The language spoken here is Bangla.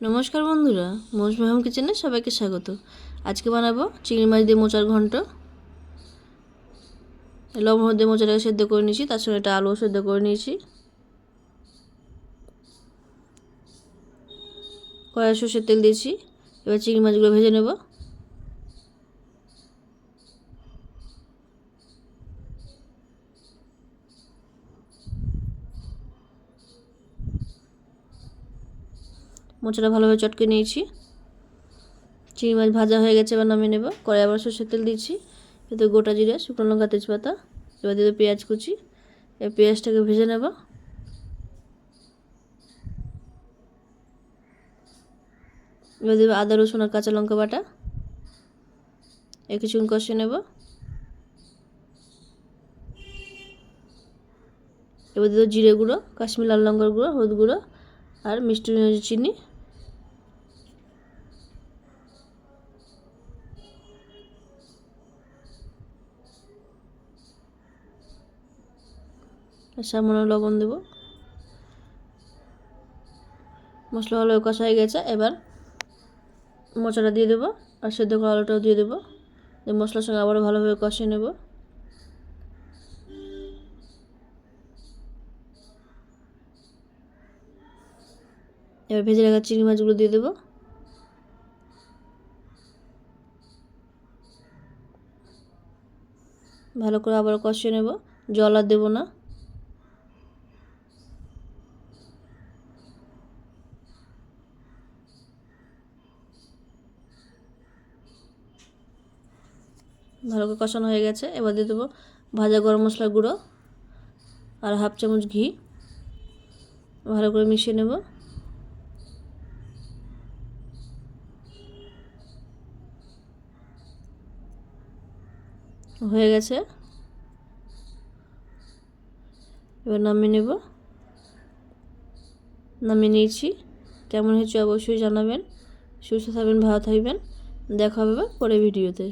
নমস্কার বন্ধুরা মোজ মেহম কিচেনে সবাইকে স্বাগত। আজকে বানাবো চিংড়ি মাছ দিয়ে মোচার ঘন্ট। লবণ দিয়ে মোচাটাকে সেদ্ধ করে নিয়েছি, তার সঙ্গে একটা আলুও সেদ্ধ করে নিয়েছি। কড়াই সর্ষের তেল দিয়েছি, এবার চিংড়ি মাছগুলো ভেজে নেব। মোচাটা ভালোভাবে চটকে নিয়েছি। চিংড়ি মাছ ভাজা হয়ে গেছে, এবার নামিয়ে নেব। কড়াই আবার সর্ষের তেল দিয়েছি। এতে গোটা জিরে, শুকনো লঙ্কা, তেজপাতা, এবার দিয়ে পেঁয়াজ কুচি। এবার পেঁয়াজটাকে ভেজে নেব। এবার দেবো আদা, রসুন আর কাঁচা লঙ্কা বাটা। এ কিছুক্ষণ কষিয়ে নেব। এবার দেবো জিরে গুঁড়ো, কাশ্মীর লাল লঙ্কার গুঁড়ো, হলুদ গুঁড়ো আর মিষ্টি চিনি। সামান্য লবণ দেব। মশলা ভালো কষা হয়ে গেছে, এবার মোচাটা দিয়ে দেবো আর সেদ্ধ করা আলুটাও দিয়ে দেবো। দিয়ে মশলার সঙ্গে আবারও ভালোভাবে কষিয়ে নেব। এবার ভেজে রাখা চিংড়ি মাছগুলো দিয়ে দেবো। ভালো করে আবার কষিয়ে নেব। জল আর দেবো না। ভালো করে কষানো হয়ে গেছে, এবার দিয়ে দেবো ভাজা গরম মশলা গুঁড়ো আর হাফ চামচ ঘি। ভালো করে মিশিয়ে নেব। হয়ে গেছে। এবার নামিয়ে নেব। নামিয়ে নিয়েছি। কেমন হয়েছে অবশ্যই জানাবেন। সুস্থ থাকবেন, ভালো থাকবেন। দেখা হবে পরে ভিডিওতে।